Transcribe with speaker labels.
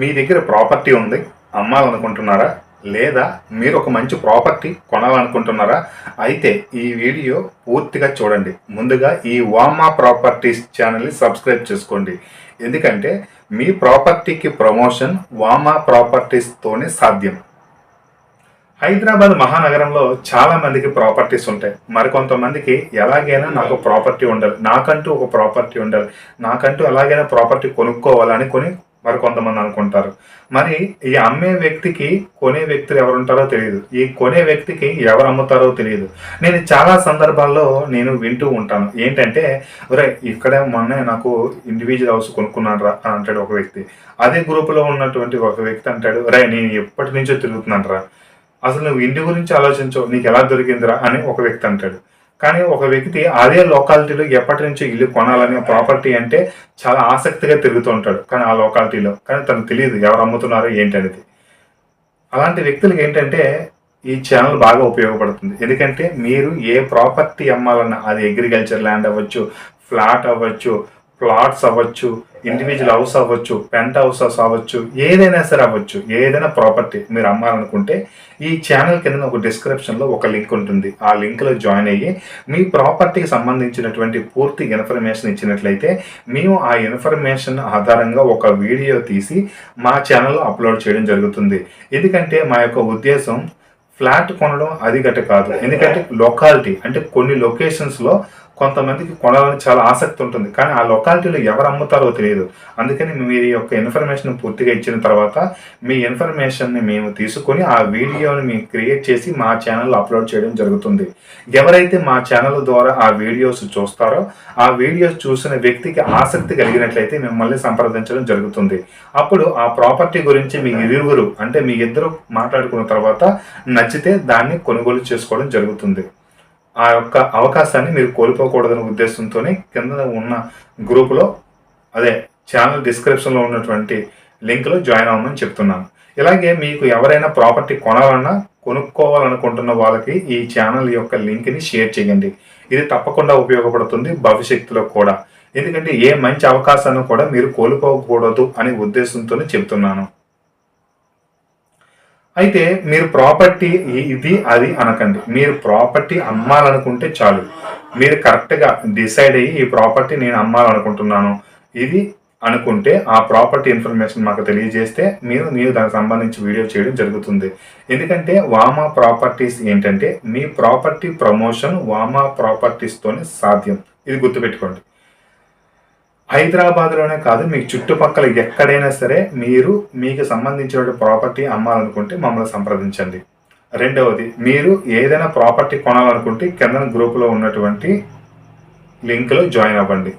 Speaker 1: మీ దగ్గర ప్రాపర్టీ ఉంది అమ్మాలనుకుంటున్నారా? లేదా మీరు ఒక మంచి ప్రాపర్టీ కొనాలనుకుంటున్నారా? అయితే ఈ వీడియో పూర్తిగా చూడండి. ముందుగా ఈ వామా ప్రాపర్టీస్ ఛానల్ని సబ్స్క్రైబ్ చేసుకోండి. ఎందుకంటే మీ ప్రాపర్టీకి ప్రమోషన్ వామా ప్రాపర్టీస్తోనే సాధ్యం. హైదరాబాద్ మహానగరంలో చాలా మందికి ప్రాపర్టీస్ ఉంటాయి. మరికొంతమందికి ఎలాగైనా నాకు ప్రాపర్టీ ఉండాలి. నాకంటూ ఒక ప్రాపర్టీ ఉండాలి. నాకంటూ ఎలాగైనా ప్రాపర్టీ కొనుక్కోవాలని కొని మరి కొంతమంది అనుకుంటారు. మరి ఈ అమ్మే వ్యక్తికి కొనే వ్యక్తులు ఎవరు ఉంటారో తెలియదు. ఈ కొనే వ్యక్తికి ఎవరు అమ్ముతారో తెలియదు. నేను చాలా సందర్భాల్లో నేను వింటూ ఉంటాను. ఏంటంటే ఒరే ఇక్కడే మొన్నే నాకు ఇండివిజువల్ హౌస్ కొనుక్కున్నాడు రా అని అంటాడు ఒక వ్యక్తి. అదే గ్రూప్లో ఉన్నటువంటి ఒక వ్యక్తి అంటాడు రే నేను ఎప్పటి నుంచో తిరుగుతున్నాను రా. అసలు నువ్వు ఇంటి గురించి ఆలోచించవు నీకు ఎలా దొరికిందిరా అని ఒక వ్యక్తి అంటాడు. కానీ ఒక వ్యక్తి అదే లొకాలిటీలో ఎప్పటి నుంచో ఇల్లు కొనాలనే ప్రాపర్టీ అంటే చాలా ఆసక్తిగా తిరుగుతూ ఉంటాడు. కానీ ఆ లొకాలిటీలో కానీ తనకు తెలియదు ఎవరు అమ్ముతున్నారో ఏంటనేది అలాంటి వ్యక్తులకు ఏంటంటే ఈ ఛానల్ బాగా ఉపయోగపడుతుంది. ఎందుకంటే మీరు ఏ ప్రాపర్టీ అమ్మాలన్నా అది అగ్రికల్చర్ ల్యాండ్ అవ్వచ్చు ఫ్లాట్ అవ్వచ్చు ప్లాట్స్ అవ్వచ్చు ఇండివిజువల్ హౌస్ అవ్వచ్చు పెంట్ హౌసెస్ అవ్వచ్చు ఏదైనా సరే అవ్వచ్చు ఏదైనా ప్రాపర్టీ మీరు అమ్మాలనుకుంటే ఈ ఛానల్ కింద ఒక డిస్క్రిప్షన్లో ఒక లింక్ ఉంటుంది. ఆ లింక్లో జాయిన్ అయ్యి మీ ప్రాపర్టీకి సంబంధించినటువంటి పూర్తి ఇన్ఫర్మేషన్ ఇచ్చినట్లయితే మేము ఆ ఇన్ఫర్మేషన్ ఆధారంగా ఒక వీడియో తీసి మా ఛానల్లో అప్లోడ్ చేయడం జరుగుతుంది. ఎందుకంటే మా యొక్క ఉద్దేశం ఫ్లాట్ కొనడం అది గట కాదు. ఎందుకంటే లొకాలిటీ అంటే కొన్ని లొకేషన్స్లో కొంతమందికి కొనాలని చాలా ఆసక్తి ఉంటుంది. కానీ ఆ లొకాలిటీలో ఎవరు అమ్ముతారో తెలియదు. అందుకని మీరు యొక్క ఇన్ఫర్మేషన్ పూర్తిగా ఇచ్చిన తర్వాత మీ ఇన్ఫర్మేషన్ని మేము తీసుకొని ఆ వీడియోని మేము క్రియేట్ చేసి మా ఛానల్లో అప్లోడ్ చేయడం జరుగుతుంది. ఎవరైతే మా ఛానల్ ద్వారా ఆ వీడియోస్ చూస్తారో ఆ వీడియోస్ చూసిన వ్యక్తికి ఆసక్తి కలిగినట్లయితే మిమ్మల్ని సంప్రదించడం జరుగుతుంది. అప్పుడు ఆ ప్రాపర్టీ గురించి మీ ఇరువురు అంటే మీ ఇద్దరు మాట్లాడుకున్న తర్వాత నచ్చితే దాన్ని కొనుగోలు చేసుకోవడం జరుగుతుంది. ఆ యొక్క అవకాశాన్ని మీరు కోల్పోకూడదనే ఉద్దేశంతోనే కింద ఉన్న గ్రూపులో అదే ఛానల్ డిస్క్రిప్షన్లో ఉన్నటువంటి లింక్లో జాయిన్ అవ్వమని చెప్తున్నాను. ఇలాగే మీకు ఎవరైనా ప్రాపర్టీ కొనాలన్నా కొనుక్కోవాలనుకుంటున్న వాళ్ళకి ఈ ఛానల్ యొక్క లింక్ని షేర్ చేయండి. ఇది తప్పకుండా ఉపయోగపడుతుంది భవిష్యత్తులో కూడా. ఎందుకంటే ఏ మంచి అవకాశాన్ని కూడా మీరు కోల్పోకూడదు అనే ఉద్దేశంతోనే చెప్తున్నాను. అయితే మీరు ప్రాపర్టీ ఇది అది అనకండి. మీరు ప్రాపర్టీ అమ్మాలనుకుంటే చాలు. మీరు కరెక్ట్గా డిసైడ్ అయ్యి ఈ ప్రాపర్టీ నేను అమ్మాలనుకుంటున్నాను. ఇది అనుకుంటే ఆ ప్రాపర్టీ ఇన్ఫర్మేషన్ మాకు తెలియజేస్తే మీరు మీరు దానికి సంబంధించి వీడియో చేయడం జరుగుతుంది. ఎందుకంటే వామా ప్రాపర్టీస్ ఏంటంటే మీ ప్రాపర్టీ ప్రమోషన్ వామా ప్రాపర్టీస్తోనే సాధ్యం. ఇది గుర్తుపెట్టుకోండి. హైదరాబాద్లోనే కాదు మీకు చుట్టుపక్కల ఎక్కడైనా సరే మీరు మీకు సంబంధించిన ప్రాపర్టీ అమ్మాలనుకుంటే మమ్మల్ని సంప్రదించండి. రెండవది మీరు ఏదైనా ప్రాపర్టీ కొనాలనుకుంటే కింద గ్రూపులో ఉన్నటువంటి లింక్లో జాయిన్ అవ్వండి.